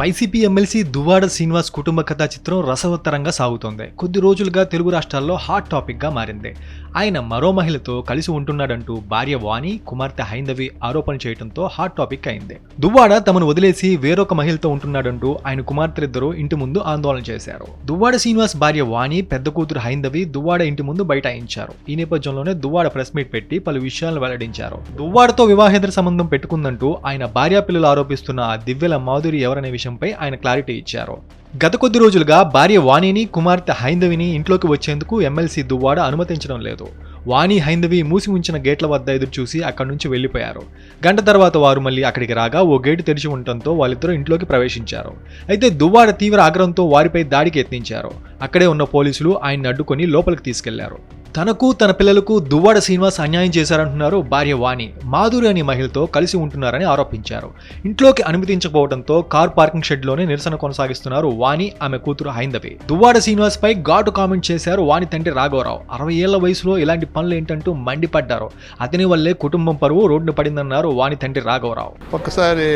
YCP MLC Duvvada Srinivas కుటుంబ కథా చిత్రం రసవత్తరంగా సాగుతోంది. కొద్ది రోజులుగా తెలుగు రాష్ట్రాల్లో హాట్ టాపిక్గా మారింది. ఆయన మరో మహిళతో కలిసి ఉంటున్నాడంటూ భార్య వాణి కుమార్తె హైందవి ఆరోపణ చేయడంతో హాట్ టాపిక్ అయింది. దువ్వాడ తమను వదిలేసి వేరొక మహిళతో ఉంటున్నాడంటూ ఆయన కుమార్తెలిద్దరూ ఇంటి ముందు ఆందోళన చేశారు. దువ్వాడ శ్రీనివాస్ భార్య వాణి పెద్ద కూతురు హైందవి దువ్వాడ ఇంటి ముందు బైఠాయించారు. ఈ నేపథ్యంలోనే దువ్వాడ ప్రెస్ మీట్ పెట్టి పలు విషయాలను వెల్లడించారు. దువ్వాడతో వివాహేతర సంబంధం పెట్టుకుందంటూ ఆయన భార్యా పిల్లలు ఆరోపిస్తున్న దివ్యల మాధురి ఎవరనే విషయంపై ఆయన క్లారిటీ ఇచ్చారు. గత కొద్ది రోజులుగా భార్య వాణిని కుమార్తె హైందవిని ఇంట్లోకి వచ్చేందుకు ఎమ్మెల్సీ దువ్వాడ అనుమతించడం లేదు. వాణి హైందవి మూసి ఉంచిన గేట్ల వద్ద ఎదురు చూసి అక్కడి నుంచి వెళ్ళిపోయారు గంట తర్వాత వారు మళ్ళీ అక్కడికి రాగా ఓ గేటు తెరిచి ఉండటంతో వాళ్ళిద్దరూ ఇంట్లోకి ప్రవేశించారు. అయితే దువ్వాడ తీవ్ర ఆగ్రహంతో వారిపై దాడికి యత్నించారు. అక్కడే ఉన్న పోలీసులు ఆయన్ని అడ్డుకొని లోపలికి తీసుకెళ్ళారు. తనకు తన పిల్లలకు దువ్వాడ శ్రీనివాస్ అన్యాయం చేశారంటున్నారు భార్య వాణి. మాధురి అనే మహిళతో కలిసి ఉంటున్నారని ఆరోపించారు. ఇంట్లోకి అనుమతించకపోవడంతో కార్ పార్కింగ్ షెడ్లోనే నిరసన కొనసాగిస్తున్నారు వాణి ఆమె కూతురు హైందవి. దువ్వాడ శ్రీనివాస్ పై ఘాటు కామెంట్ చేశారు వాణి తండ్రి రాఘవరావు. అరవై ఏళ్ళ వయసులో ఇలాంటి పనులు ఏంటంటూ మండిపడ్డారు. అతని వల్లే కుటుంబం పరువు రోడ్డున పడిందన్నారు వాణి తండ్రి రాఘవరావు. ఒక్కసారి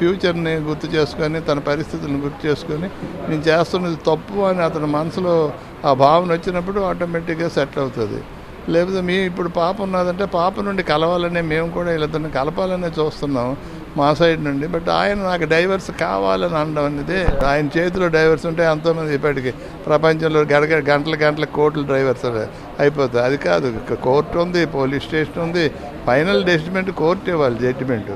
ఫ్యూచర్ని గుర్తు చేసుకొని తన పరిస్థితులను గుర్తు చేసుకొని నేను చేస్తున్నది తప్పు అని అతని మనసులో ఆ భావన వచ్చినప్పుడు ఆటోమేటిక్గా సెట్ అవుతుంది. లేకపోతే మీ ఇప్పుడు పాప ఉన్నదంటే పాప నుండి కలవాలనే మేము కూడా వీళ్ళతో కలపాలనే చూస్తున్నాం మా సైడ్ నుండి. బట్ ఆయన నాకు డైవర్స్ కావాలని అనడం అనేది ఆయన చేతిలో డైవర్స్ ఉంటే ఎంతోమంది ఇప్పటికి ప్రపంచంలో గడగ గంటల గంటల కోట్లు డ్రైవర్స్ అయిపోతుంది అది కాదు కోర్టు ఉంది పోలీస్ స్టేషన్ ఉంది ఫైనల్ డెసిమెంట్ కోర్టు ఇవ్వాలి జడ్జిమెంట్.